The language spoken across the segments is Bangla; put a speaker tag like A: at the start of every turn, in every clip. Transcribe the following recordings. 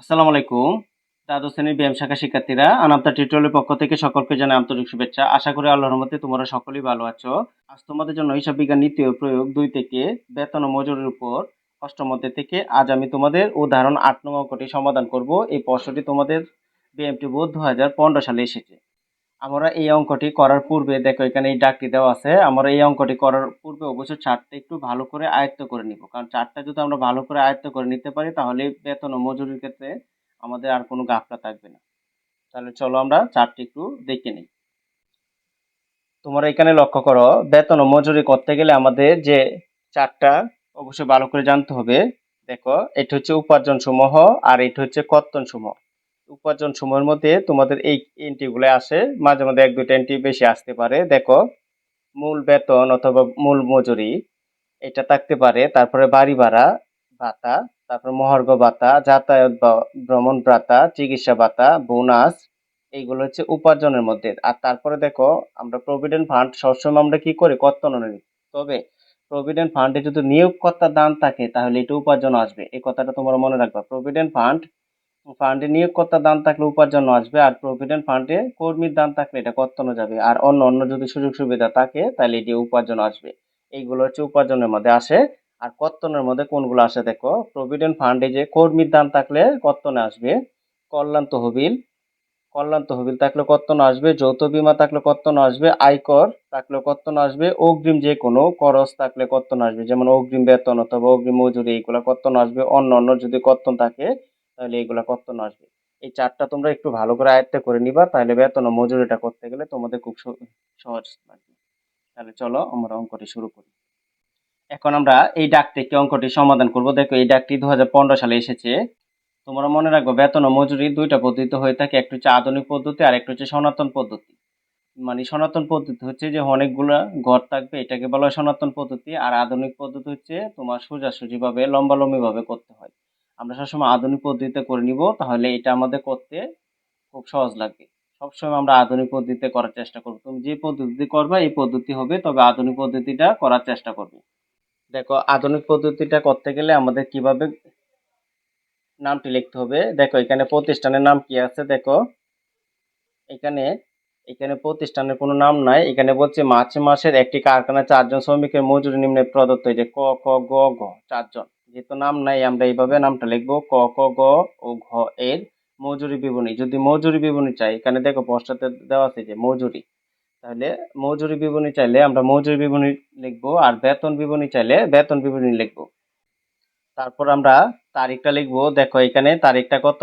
A: আসসালামু আলাইকুম। দ্বাদশ শ্রেণির ব্যায়াম শাখা শিক্ষার্থীরা আনামতা টিউটোরিয়ালের পক্ষ থেকে সকলকে জানাই আন্তরিক শুভেচ্ছা। আশা করি আল্লাহর মধ্যে তোমরা সকলেই ভালো আছো। আজ তোমাদের জন্য হিসাব বিজ্ঞান নীতি ও প্রয়োগ দুই থেকে বেতন ও মজুরির উপর অষ্টম থেকে আজ আমি তোমাদের উদাহরণ আট নম্বর অঙ্কটি সমাধান করব। এই প্রশ্নটি তোমাদের বিএমটি বোধ দু হাজার পনেরো সালে এসেছে। আমরা এই অঙ্কটি করার পূর্বে, দেখো এখানে এই ডাকটি দেওয়া আছে, আমরা এই অঙ্কটি করার পূর্বে অবশ্যই চারটা একটু ভালো করে আয়ত্ত করে নিব। কারণ চারটা যদি আমরা ভালো করে আয়ত্ত করে নিতে পারি, তাহলে বেতন ও মজুরির ক্ষেত্রে আমাদের আর কোনো গাফলা থাকবে না। তাহলে চলো আমরা চারটি একটু দেখে নিই। তোমরা এখানে লক্ষ্য করো, বেতন ও মজুরি করতে গেলে আমাদের যে চারটা অবশ্যই ভালো করে জানতে হবে, দেখো, এটা হচ্ছে উপার্জন সমূহ আর এটা হচ্ছে কর্তন সমূহ উপার্জন সময়ের মধ্যে তোমাদের এই এন্ট্রিগুলো আসে। মাঝে মাঝে এক, দুইটা এন্ট্রি বেশি আসতে পারে। দেখো, মূল বেতন অথবা মূল মজুরি, এটা থাকতে পারে। তারপরে বাড়ি ভাড়া, ভাতা, তারপর মহার্ঘ ভাতা, যাতায়াত বা ভ্রমণ ভাতা, চিকিৎসা ভাতা, বোনাস, এইগুলো হচ্ছে উপার্জনের মধ্যে। আর তারপরে দেখো, আমরা প্রভিডেন্ট ফান্ড সবসময় আমরা কি করি? কর্তন তবে প্রভিডেন্ট ফান্ডে যদি নিয়োগকর্তার দান থাকে, তাহলে এটা উপার্জন আসবে। এই কথাটা তোমরা মনে রাখবা। প্রভিডেন্ট ফান্ড ফান্ডে নিয়োগকর্তার দান থাকলে উপার্জন আসবে আর প্রভিডেন্ট ফান্ডে কর্মীর দান থাকলে এটা কর্তন যাবে। আর অন্য অন্য যদি সুযোগ সুবিধা থাকে, তাহলে এটি উপার্জন আসবে। এইগুলো হচ্ছে উপার্জনের মধ্যে আসে। আর কর্তনের মধ্যে কোনগুলো আসে দেখো? প্রভিডেন্ট ফান্ডে যে কর্মীর দান থাকলে কর্তনে আসবে, কল্যাণ তহবিল। কল্যাণ তহবিল থাকলে কর্তন আসবে, যৌথ বিমা থাকলে কর্তন আসবে, আয়কর থাকলে কর্তন আসবে, অগ্রিম যে কোনো খরচ থাকলে কর্তন আসবে। যেমন অগ্রিম বেতন অথবা অগ্রিম মজুরি এইগুলা কর্তন আসবে। অন্য অন্য যদি কর্তন থাকে তাহলে এইগুলা কর্তন আসবে। এই চারটা তোমরা একটু ভালো করে আয়ত্ত করে নিবা, তাহলে বেতন ও মজুরিটা করতে গেলে তোমাদের খুব সহজ লাগবে। তাহলে চলো আমরা অঙ্কটি শুরু করি। এখন আমরা এই ডাক থেকে অঙ্কটি সমাধান করব। দেখো, এই ডাকটি দু হাজার পনেরো সালে এসেছে। তোমরা মনে রাখব, বেতন ও মজুরি দুইটা পদ্ধতি হয়ে থাকে। একটা হচ্ছে আধুনিক পদ্ধতি, আর একটা হচ্ছে সনাতন পদ্ধতি। মানে সনাতন পদ্ধতি হচ্ছে যে অনেকগুলা ঘর থাকবে, এটাকে বলা হয় সনাতন পদ্ধতি। আর আধুনিক পদ্ধতি হচ্ছে তোমার সোজাসুজিভাবে, লম্বালম্বিভাবে করতে হয়। আমরা সবসময় আধুনিক পদ্ধতিতে করে নিব, তাহলে এটা আমাদের করতে খুব সহজ লাগবে। সবসময় আমরা আধুনিক পদ্ধতিতে করার চেষ্টা করব। তুমি যে পদ্ধতি করবে, এই পদ্ধতি হবে, তবে আধুনিক পদ্ধতিটা করার চেষ্টা করবে। দেখো, আধুনিক পদ্ধতিটা করতে গেলে আমাদের কীভাবে নামটি লিখতে হবে? দেখো, এখানে প্রতিষ্ঠানের নাম কি আছে? দেখো, এখানে এখানে প্রতিষ্ঠানের কোনো নাম নাই। এখানে বলছে, মার্চ মাসের একটি কারখানায় চারজন শ্রমিকের মজুরি নিম্নে প্রদত্ত। যে ক, খ, গ ঘ চারজন। যেহেতু নাম নাই, আমরা এইভাবে নামটা লিখব, ক ক, গ ও ঘ এর মজুরি বিবরণী। যদি মজুরি বিবরণী চাই, এখানে দেখো পোস্টাতে দেওয়া আছে যে মজুরি। তাহলে মজুরি বিবরণী চাইলে আমরা মজুরি বিবরণী লিখব আর বেতন বিবরণী চাইলে বেতন বিবরণী লিখব। তারপর আমরা তারিখটা লিখব। দেখো এখানে তারিখটা কত?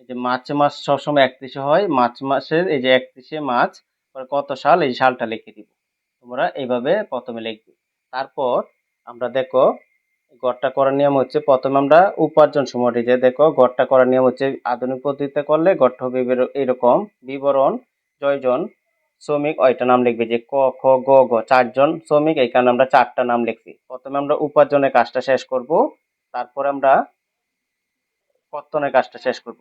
A: এই যে মার্চ মাস সবসময় একত্রিশে হয়। মার্চ মাসের এই যে একত্রিশে মার্চ কত সাল? এই সালটা লিখে দিব। তোমরা এইভাবে প্রথমে লিখবে। তারপর আমরা দেখো গড়টা করার নিয়ম হচ্ছে প্রথমে আমরা উপার্জন সময়টি যে দেখো, গড়টা করার নিয়ম হচ্ছে আধুনিক পদ্ধতিতে করলে গড়টা হবে এরকম বিবরণ, জয়জন, শ্রমিক ওইটা নাম লিখবে যে ক, খ, গ গ, চারজন শ্রমিক, এখানে আমরা চারটা নাম লিখছি। প্রথমে আমরা উপার্জনের কাজটা শেষ করব, তারপর আমরা কর্তনের কাজটা শেষ করব।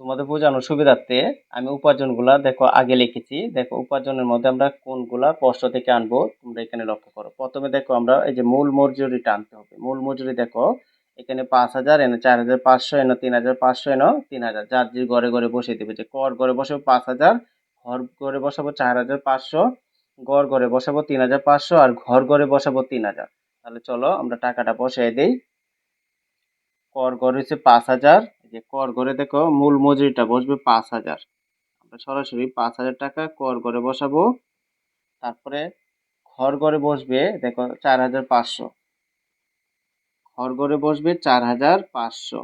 A: তোমাদের বোঝানোর সুবিধার্থে আমি উপার্জনগুলা দেখো আগে লিখেছি। দেখো উপার্জনের মধ্যে আমরা কোনগুলা প্রশ্ন থেকে আনব তোমরা এখানে লক্ষ্য করো। প্রথমে দেখো আমরা এই যে মূল মজুরিটা আনতে হবে। মূল মজুরি দেখো, এখানে পাঁচ হাজার, এনে চার হাজার পাঁচশো, এনে তিন হাজার পাঁচশো, এনে তিন হাজার। যার যে ঘরে ঘরে বসিয়ে দেবে যে কর ঘরে বসাবো পাঁচ হাজার, ঘর ঘরে বসাবো চার হাজার পাঁচশো ঘর ঘরে বসাবো তিন হাজার পাঁচশো আর ঘর ঘরে বসাবো তিন হাজার। তাহলে চলো আমরা টাকাটা বসাই দিই। কর ঘর হচ্ছে পাঁচ হাজার যে কর ঘরে দেখো মূল মজুরিটা বসবে পাঁচ হাজার। আমরা সরাসরি পাঁচ হাজার টাকা কর ঘরে বসাবো। তারপরে ঘর ঘরে বসবে দেখো চার হাজার পাঁচশো। ঘর ঘরে বসবে চার হাজার পাঁচশো।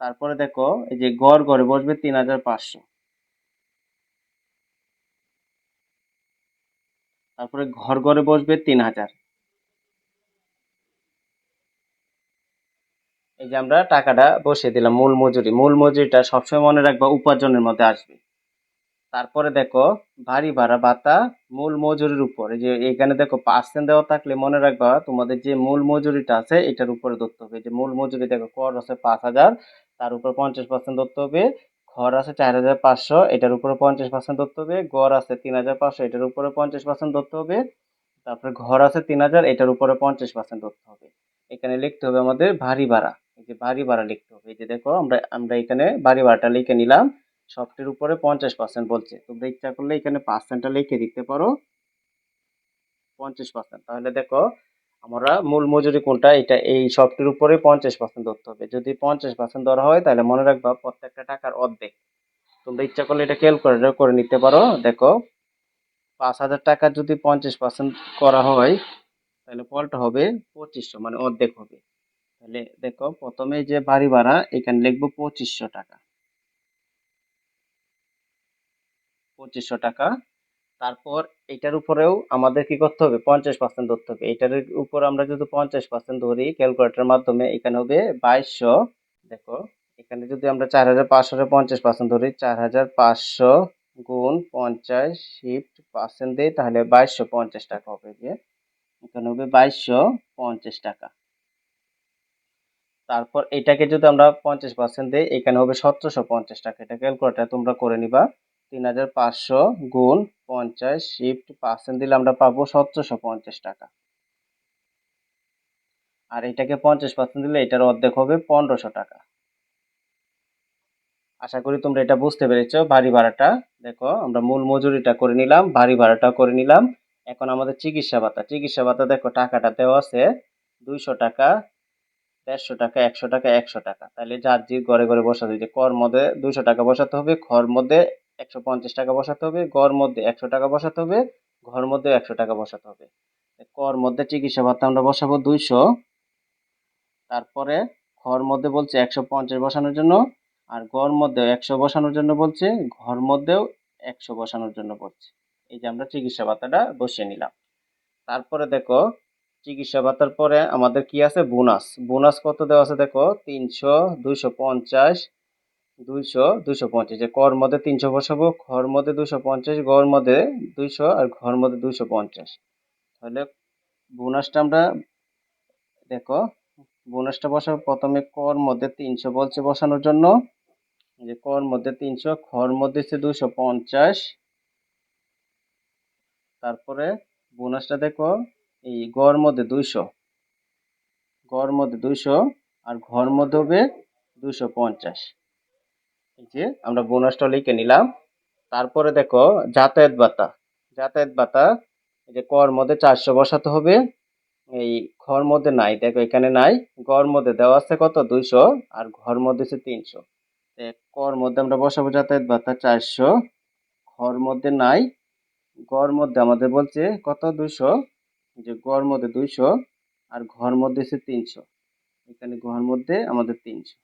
A: তারপরে দেখো এই যে গড় ঘরে বসবে তিন হাজার পাঁচশো। তারপরে ঘর ঘরে বসবে তিন হাজার। এই যে আমরা টাকাটা বসিয়ে দিলাম মূল মজুরি। মূল মজুরিটা সবসময় মনে রাখবা উপার্জনের মধ্যে আসবে। তারপরে দেখো, ভারী ভাড়া ভাতা মূল মজুরির উপর। এই যে এখানে দেখো পার্সেন্ট দেওয়া থাকলে মনে রাখবা তোমাদের যে মূল মজুরিটা আছে, এটার উপরে ধরতে হবে। যে মূল মজুরি দেখো কর আছে পাঁচ হাজার, তার উপর পঞ্চাশ পার্সেন্ট ধরতে হবে। ঘর আছে চার হাজার পাঁচশো, এটার উপরে পঞ্চাশ পার্সেন্ট ধরতে হবে। গড় আছে তিন হাজার পাঁচশো, এটার উপরে পঞ্চাশ পার্সেন্ট ধরতে হবে। তারপরে ঘর আছে তিন হাজার, এটার উপরে পঞ্চাশ পার্সেন্ট ধরতে হবে। এখানে লিখতে হবে আমাদের ভারী ভাড়া। যে বাড়ি ভাড়া লিখতে হবে। এই যে দেখো, আমরা আমরা এখানে বাড়ি ভাড়াটা লিখে নিলাম। সবটির উপরে পঞ্চাশ পার্সেন্ট বলছে। তোমরা ইচ্ছা করলে এখানে পার্সেন্টটা লিখে দিতে পারো। পঞ্চাশ পার্সেন্ট তাহলে দেখো, আমরা মূল মজুরি কোনটা? এটা এই সবটির উপরে পঞ্চাশ পার্সেন্ট ধরতে হবে। যদি পঞ্চাশ পার্সেন্ট ধরা হয়, তাহলে মনে রাখবা প্রত্যেকটা টাকার অর্ধেক। তোমরা ইচ্ছা করলে এটা ক্যালকুলেটর করে নিতে পারো। দেখো, পাঁচ হাজার টাকা যদি পঞ্চাশ পার্সেন্ট করা হয়, তাহলে ফলটা হবে পঁচিশশো মানে অর্ধেক হবে। তাহলে দেখো প্রথমে যে বাড়ি ভাড়া, এখানে লিখব পঁচিশশো টাকা। পঁচিশশো টাকা। তারপর এটার উপরেও আমাদের কি করতে হবে? পঞ্চাশ পার্সেন্ট ধরতে হবে। এটার উপর আমরা যদি পঞ্চাশ পার্সেন্ট ধরি ক্যালকুলেটরের মাধ্যমে এখানে হবে বাইশশো। দেখো, এখানে যদি আমরা চার হাজার পাঁচশো পঞ্চাশ পার্সেন্ট ধরি, চার হাজার পাঁচশো গুণ পঞ্চাশ শিফট পার্সেন্ট দিই, তাহলে বাইশশো পঞ্চাশ টাকা হবে যে এখানে হবে বাইশশো পঞ্চাশ টাকা। তারপর এটাকে যদি আমরা পঞ্চাশ পার্সেন্ট দিই, এখানে হবে সতেরোশো পঞ্চাশ টাকা। এটা ক্যালকুলেটার তোমরা করে নিবা। তিন হাজার পাঁচশো গুণ পঞ্চাশ শিফট পার্সেন্ট দিলে আমরা পাবো সতেরোশো পঞ্চাশ টাকা। আর এটাকে পঞ্চাশ পার্সেন্ট দিলে এটার অর্ধেক হবে পনেরোশো টাকা। আশা করি তোমরা এটা বুঝতে পেরেছ। বাড়ি ভাড়াটা, দেখো, আমরা মূল মজুরিটা করে নিলাম বাড়ি ভাড়াটা করে নিলাম। এখন আমাদের চিকিৎসা ভাতা চিকিৎসা ভাতা, দেখো, টাকাটা দেওয়া আছে দুইশো টাকা। দেড়শো টাকা, একশো টাকা একশো টাকা। তাহলে যার যে ঘরে ঘরে বসাতে হবে কর মধ্যে দুইশো টাকা বসাতে হবে, ঘর মধ্যে একশো পঞ্চাশ টাকা বসাতে হবে গড় মধ্যে একশো টাকা বসাতে হবে, ঘর মধ্যে একশো টাকা বসাতে হবে। কর মধ্যে চিকিৎসা ভাতা আমরা বসাবো দুইশো। তারপরে ঘর মধ্যে বলছে একশো পঞ্চাশ বসানোর জন্য, আর গড় মধ্যে একশো বসানোর জন্য বলছে, ঘর মধ্যেও একশো বসানোর জন্য বলছে। এই যে আমরা চিকিৎসা ভাতাটা বসিয়ে নিলাম। তারপরে দেখো চিকিৎসা ভাতার পরে আমাদের কি আছে? বোনাস। বোনাস কত দেওয়া আছে দেখো? তিনশো দুইশো পঞ্চাশ, দুইশো দুইশো পঞ্চাশ। যে কর মধ্যে তিনশো বসাবো, ঘর মধ্যে দুশো পঞ্চাশ গড় মধ্যে দুইশো আর ঘর মধ্যে দুইশো পঞ্চাশ। তাহলে বোনাসটা আমরা দেখো, বোনাসটা বসাবো প্রথমে কর মধ্যে তিনশো বলছে বসানোর জন্য। যে কর মধ্যে তিনশো, ঘর মধ্যে হচ্ছে দুশো পঞ্চাশ। তারপরে বোনাসটা দেখো এই গড় মধ্যে দুইশো। গড় মধ্যে দুইশো আর ঘর মধ্যে হবে দুশো পঞ্চাশ। এই যে আমরা বোনাসটা লিখে নিলাম। তারপরে দেখো, যাতায়াত ভাতা। যাতায়াত ভাতা, এই যে কর মধ্যে চারশো বসাতে হবে। এই ঘর মধ্যে নাই, দেখো এখানে নাই। গড় মধ্যে দেওয়া আছে কত? দুইশো আর ঘর মধ্যে হচ্ছে তিনশো। কর মধ্যে আমরা বসাবো যাতায়াত ভাতা চারশো। ঘর মধ্যে নাই। গড় মধ্যে আমাদের বলছে কত? দুইশো যে গড় মধ্যে দুইশো আর ঘর মধ্যে হচ্ছে তিনশো। এখানে ঘর মধ্যে আমাদের তিনশো।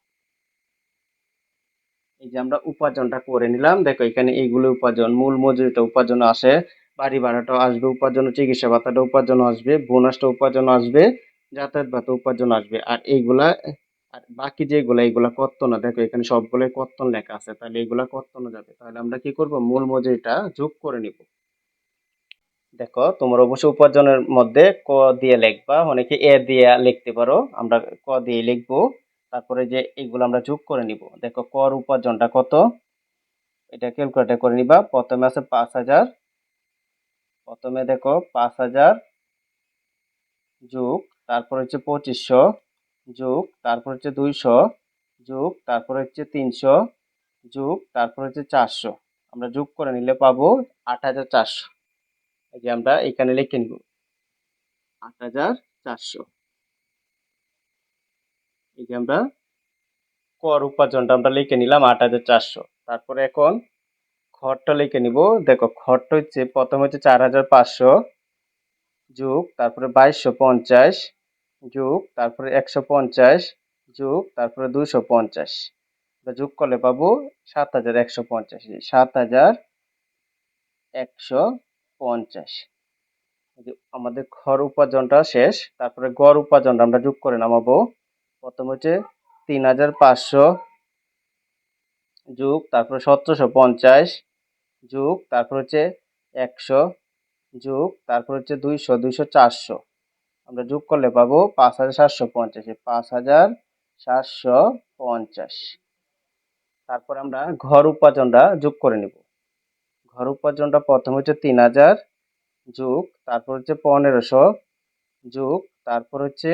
A: এই যে আমরা উপার্জনটা করে নিলাম। দেখো, এখানে এইগুলো উপার্জন, মূল মজুরিটা উপার্জন আসে, বাড়ি ভাড়াটাও আসবে, উপার্জন, চিকিৎসা ভাতাটা উপার্জন আসবে, বোনাসটা উপার্জন আসবে, যাতায়াত ভাতা উপার্জন আসবে। আর এইগুলা, আর বাকি যেগুলা, এইগুলা না। দেখো, এখানে সবগুলোই কর্তন লেখা আছে। তাহলে এগুলা কর্তন যাবে। তাহলে আমরা কি করব? মূল মজুরিটা যোগ করে নিব। দেখো, তোমরা অবশ্যই উপার্জনের মধ্যে ক দিয়ে লিখবা, অনেকে এ দিয়ে লিখতে পারো, আমরা ক দিয়ে লিখব, তারপরে যে এগুলো আমরা যোগ করে নিব। দেখো, কর উপার্জনটা কত? এটা ক্যালকুলেটর করে নিবা, প্রথমে আছে পাঁচ হাজার, প্রথমে দেখো পাঁচ হাজার যোগ, তারপর হচ্ছে পঁচিশশো যোগ, তারপর হচ্ছে দুইশো যোগ, তারপর হচ্ছে তিনশো যোগ, তারপর হচ্ছে চারশো। আমরা যোগ করে নিলে পাবো আট হাজার চারশো। এই যে আমরা এখানে লিখে নিব। আট হাজার চারশো। এই যে আমরা কর উপার্জনটা আমরা লিখে নিলাম আট হাজার চারশো। তারপরে এখন খড়টা লিখে নিব। দেখো খড়টা হচ্ছে, প্রথম হচ্ছে চার হাজার পাঁচশো যোগ, তারপরে বাইশশো পঞ্চাশ যোগ, তারপরে একশো পঞ্চাশ যোগ, তারপরে দুশো পঞ্চাশ। যোগ করলে পাবো সাত হাজার একশো পঞ্চাশ। সাত হাজার একশো পঞ্চাশ। আমাদের খড় উপার্জনটা শেষ, তারপরে গড় উপার্জনটা আমরা যোগ করে নামাবো। প্রথম হচ্ছে তিন হাজার পাঁচশো যোগ, তারপরে সতেরোশো পঞ্চাশ যোগ, তারপর হচ্ছে একশো যোগ, তারপর হচ্ছে দুইশো দুইশো চারশো। আমরা যোগ করলে পাবো পাঁচ হাজার সাতশো পঞ্চাশ পাঁচ হাজার সাতশো পঞ্চাশ। তারপর আমরা ঘর উপার্জনটা যোগ করে নিব। ঘর উপার্জনটা প্রথম হচ্ছে তিন হাজার যোগ, তারপর হচ্ছে পনেরোশো যোগ, তারপর হচ্ছে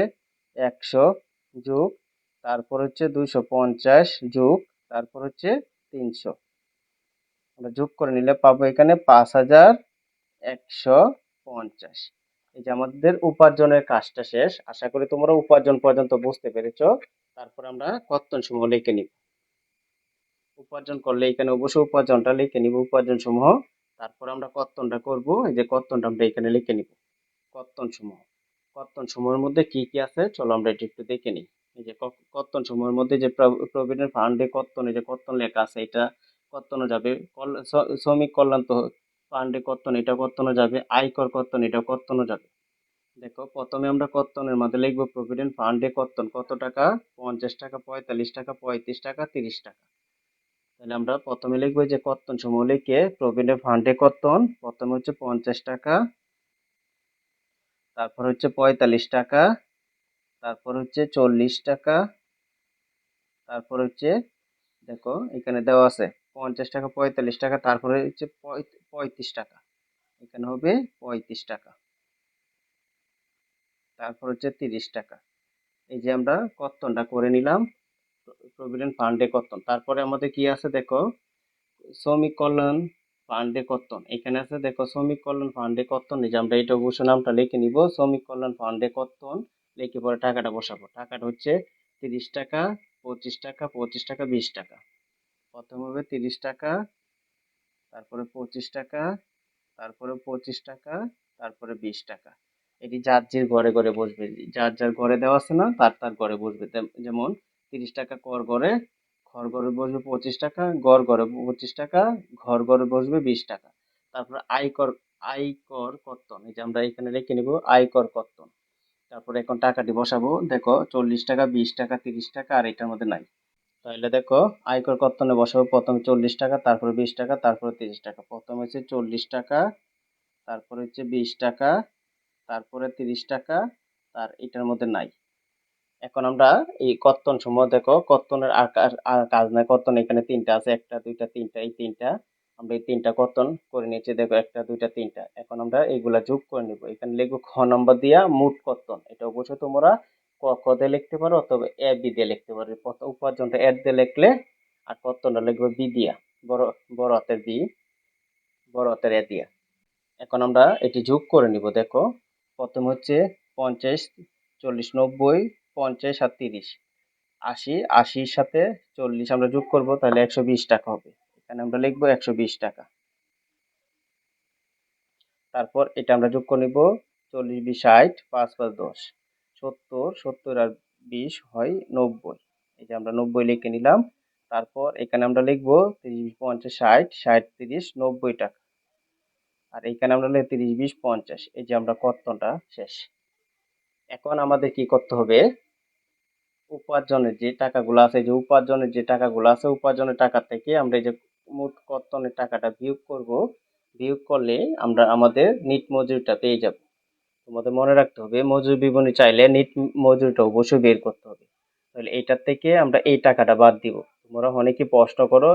A: একশো যোগ, তারপর হচ্ছে দুইশো পঞ্চাশ যোগ, তারপর হচ্ছে তিনশো। আমরা যোগ করে নিলে পাবো এখানে পাঁচ হাজার একশো পঞ্চাশ। এই যে আমাদের উপার্জনের কাজটা শেষ। আশা করি তোমরা উপার্জন পর্যন্ত বুঝতে পেরেছ। তারপর আমরা কর্তন সমূহ লিখে নিব। উপার্জন করলে এখানে অবশ্যই উপার্জনটা লিখে নিব উপার্জন সমূহ তারপর আমরা কর্তনটা করব, এই যে কর্তনটা আমরা এখানে লিখে নিব। কর্তন সমূহ কর্তন সমূহের মধ্যে কি কি আছে? চলো আমরা এটা একটু দেখে নিই। এই যে কর্তন সমূহের মধ্যে যে প্রভিডেন্ট ফান্ডে কর্তন, এই যে কর্তন লেখা আছে, এটা কর্তন যাবে। শ্রমিক কল্যাণ ফান্ডে কর্তন, এটা কর্তন যাবে। আয়কর কর্তন এটা কর্তন যাবে। দেখো, প্রথমে আমরা কর্তনের মধ্যে লিখব প্রভিডেন্ট ফান্ডে কর্তন। কত টাকা? পঞ্চাশ টাকা, পঁয়তাল্লিশ টাকা, পঁয়ত্রিশ টাকা, তিরিশ টাকা। তাহলে আমরা প্রথমে লিখব যে কর্তন সমূহ লিখে প্রভিডেন্ট ফান্ডে কর্তন প্রথমে হচ্ছে পঞ্চাশ টাকা, তারপর হচ্ছে পঁয়তাল্লিশ টাকা, তারপর হচ্ছে চল্লিশ টাকা, তারপর হচ্ছে, দেখো এখানে দেওয়া আছে পঞ্চাশ টাকা, পঁয়তাল্লিশ টাকা, তারপরে হচ্ছে পঁয়ত্রিশ টাকা, এখানে হবে পঁয়ত্রিশ টাকা, তারপর হচ্ছে তিরিশ টাকা, এই যে আমরা কর্তনটা করে নিলাম প্রভিডেন্ট ফান্ডে কর্তন। তারপরে আমাদের কি আছে দেখো? শ্রমিক কল্যাণ ফান্ডে কর্তন। এখানে আছে দেখো শ্রমিক কল্যাণ ফান্ডে কর্তন। এই যে আমরা এটা অবশ্য নামটা লিখে নিব। শ্রমিক কল্যাণ ফান্ডে কর্তন। লিখে পরে টাকাটা বসাবো। টাকাটা হচ্ছে তিরিশ টাকা, পঁচিশ টাকা পঁচিশ টাকা, বিশ টাকা। প্রথম হবে তিরিশ টাকা, তারপরে পঁচিশ টাকা, তারপরে পঁচিশ টাকা, তারপরে বিশ টাকা। এটি যার যে ঘরে ঘরে বসবে। যার যার ঘরে দেওয়া আছে না, তার তার ঘরে বসবে। যেমন তিরিশ টাকা কর ঘরে ঘর ঘরে বসবে পঁচিশ টাকা, গড় ঘরে পঁচিশ টাকা ঘর ঘরে বসবে বিশ টাকা। তারপরে আয়কর আয়কর কর্তন, এই যে আমরা এখানে রেখে নিব আয়কর কর্তন। তারপরে এখন টাকাটি বসাবো। দেখো, চল্লিশ টাকা, বিশ টাকা, তিরিশ টাকা, আর এটার মধ্যে নাই। তাহলে দেখো, আয়কর কর্তনে বসাবো, প্রথমে চল্লিশ টাকা, তারপরে বিশ টাকা, তারপরে তিরিশ টাকা। প্রথম হচ্ছে চল্লিশ টাকা, তারপরে হচ্ছে বিশ টাকা, তারপরে তিরিশ টাকা আর এটার মধ্যে নাই। এখন আমরা এই কর্তন সমূহ দেখো, কর্তনের আর কাজ- নাই। কর্তন এখানে তিনটা আছে, একটা, দুইটা, তিনটা, এই তিনটা। আমরা এই তিনটা কর্তন করে নিয়েছি, দেখো একটা, দুইটা, তিনটা। এখন আমরা এইগুলা যোগ করে নিব। এখানে লিখব খ নম্বর দিয়া মোট কর্তন। এটা অবশ্যই তোমরা ক ক দিয়ে লিখতে পারো অথবা এ, বি দিয়ে লিখতে পারো। উপার্জনটা এড দিয়ে লিখলে আর কর্তনটা লিখব বি দিয়া। বড় বড় হাতের বি, বড় হাতের এ দিয়া। এখন আমরা এটি যোগ করে নিব, দেখো। প্রথম হচ্ছে পঞ্চাশ, চল্লিশ, নব্বই পঞ্চাশ আর তিরিশ। আশি, আশির সাথে চল্লিশ আমরা যোগ করব, তাহলে একশো বিশ টাকা হবে। এখানে আমরা লিখব একশো বিশ টাকা। তারপর এটা আমরা যোগ করে নিব চল্লিশ বিশ ষাট, পাঁচ পাঁচ দশ। সত্তর সত্তর আর বিশ হয় নব্বই। এই যে আমরা নব্বই লিখে নিলাম। তারপর এখানে আমরা লিখব তিরিশ বিশ পঞ্চাশ ষাট ষাট তিরিশ, নব্বই টাকা। আর এখানে আমরা লিখব তিরিশ বিশ পঞ্চাশ। এই যে আমরা কর্তনটা শেষ। এখন আমাদের কি করতে হবে? উপার্জনের যে টাকাগুলো আছে, যে উপার্জনের যে টাকাগুলো আছে, উপার্জনের টাকা থেকে আমরা এই যে মোট কর্তনের টাকাটা বিয়োগ করব। বিয়োগ করলে আমরা আমাদের নিট মজুরিটা পেয়ে যাব। তোমাদের মনে রাখতে হবে, মজুরি বিবরণী চাইলে নিট মজুরিটা অবশ্যই বের করতে হবে। তাহলে এইটার থেকে আমরা এই টাকাটা বাদ দিব। তোমরা অনেকে প্রশ্ন করো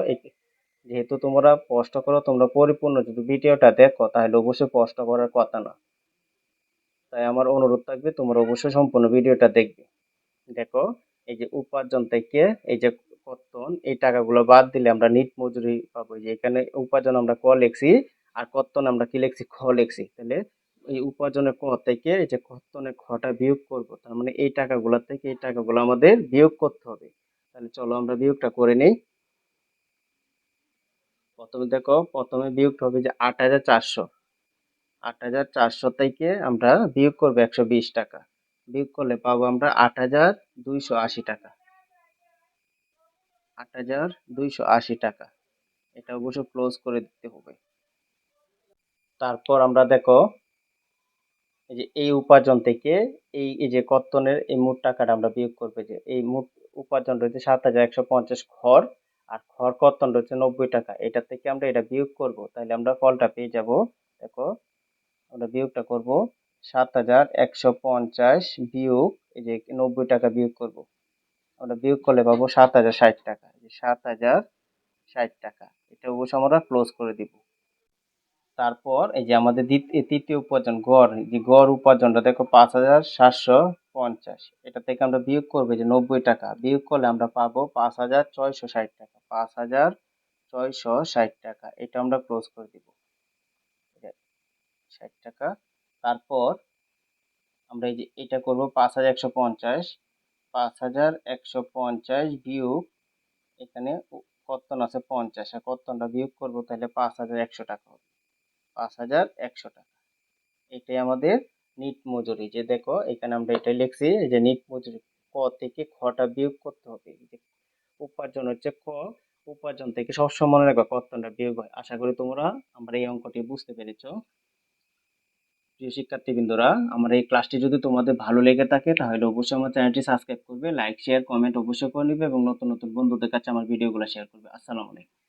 A: যেহেতু তোমরা প্রশ্ন করো, তোমরা পরিপূর্ণ যদি ভিডিওটা দেখো, তাহলে অবশ্যই প্রশ্ন করার কথা না। তাই আমার অনুরোধ থাকবে, তোমরা অবশ্যই সম্পূর্ণ ভিডিওটা দেখবে। দেখো, এই যে উপার্জন থেকে এই যে কর্তন, এই টাকাগুলো বাদ দিলে আমরা নিট মজুরি পাবো। যে এখানে উপার্জন আমরা ক লিখছি আর কর্তন আমরা কি লিখছি? খ লিখছি। তাহলে এই উপার্জনের ক থেকে এই যে কর্তনের খটা বিয়োগ করব। তার মানে এই টাকাগুলো থেকে এই টাকাগুলো আমাদের বিয়োগ করতে হবে। তাহলে চলো আমরা বিয়োগটা করে নিই। প্রথমে দেখো, প্রথমে বিয়োগটা হবে যে আট হাজার চারশো। আট হাজার চারশো থেকে আমরা বিয়োগ করব একশো বিশ টাকা। বিয়োগ করলে পাবো আমরা আট হাজার দুইশো আশি টাকা। আট হাজার দুইশো আশি টাকা। এটা অবশ্য ক্লোজ করে দিতে হবে। তারপর আমরা দেখো, এই যে এই উপার্জন থেকে এই এই যে কর্তনের এই মোট টাকাটা আমরা বিয়োগ করব যে এই মোট উপার্জন রয়েছে সাত হাজার একশো পঞ্চাশ খড়, আর খড় কর্তন রয়েছে নব্বই টাকা। এটা থেকে আমরা এটা বিয়োগ করব, তাহলে আমরা ফলটা পেয়ে যাব। দেখো, আমরা বিয়োগটা করব সাত হাজার একশো পঞ্চাশ বিয়োগ, এই যে নব্বই টাকা বিয়োগ করব, আমরা বিয়োগ করলে পাবো সাত হাজার ষাট টাকা যে সাত হাজার ষাট টাকা, এটা অবশ্য আমরা ক্লোজ করে দিব। তারপর এই যে আমাদের দ্বিতীয় তৃতীয় উপার্জন, গড় যে গড় উপার্জনটা দেখো পাঁচ হাজার সাতশো পঞ্চাশ, এটা থেকে আমরা বিয়োগ করব যে নব্বই টাকা, বিয়োগ করলে আমরা পাবো পাঁচ হাজার ছয়শো ষাট টাকা, পাঁচ হাজার ছয়শো ষাট টাকা, এটা আমরা ক্লোজ করে দিব। ষাট টাকা তারপর আমরা এই যে এটা করব পাঁচ হাজার একশো পঞ্চাশ, পাঁচ হাজার একশো পঞ্চাশ বিয়োগ এখানে কর্তন আছে পঞ্চাশ, আর কর্তনটা বিয়োগ করব তাহলে পাঁচ হাজার একশো টাকা হবে। পাঁচ হাজার একশো টাকা। এটাই আমাদের নিট মজুরি। যে দেখো, এখানে আমরা এটাই লিখছি যে নিট মজুরি, ক থেকে খটা বিয়োগ করতে হবে। উপার্জন হচ্ছে ক উপার্জন থেকে সবসময় মনে রাখবে কর্তনটা বিয়োগ হয়। আশা করি তোমরা আমরা এই অঙ্কটি বুঝতে পেরেছ। প্রিয় শিক্ষার্থীবৃন্দরা, আমার এই ক্লাসটি যদি তোমাদের ভালো লেগে থাকে, তাহলে অবশ্যই আমার চ্যানেলটি সাবস্ক্রাইব করবে, লাইক, শেয়ার, কমেন্ট অবশ্যই করে নিবে এবং নতুন নতুন বন্ধুদের কাছে আমার ভিডিওগুলো শেয়ার করবে। আসসালামু আলাইকুম।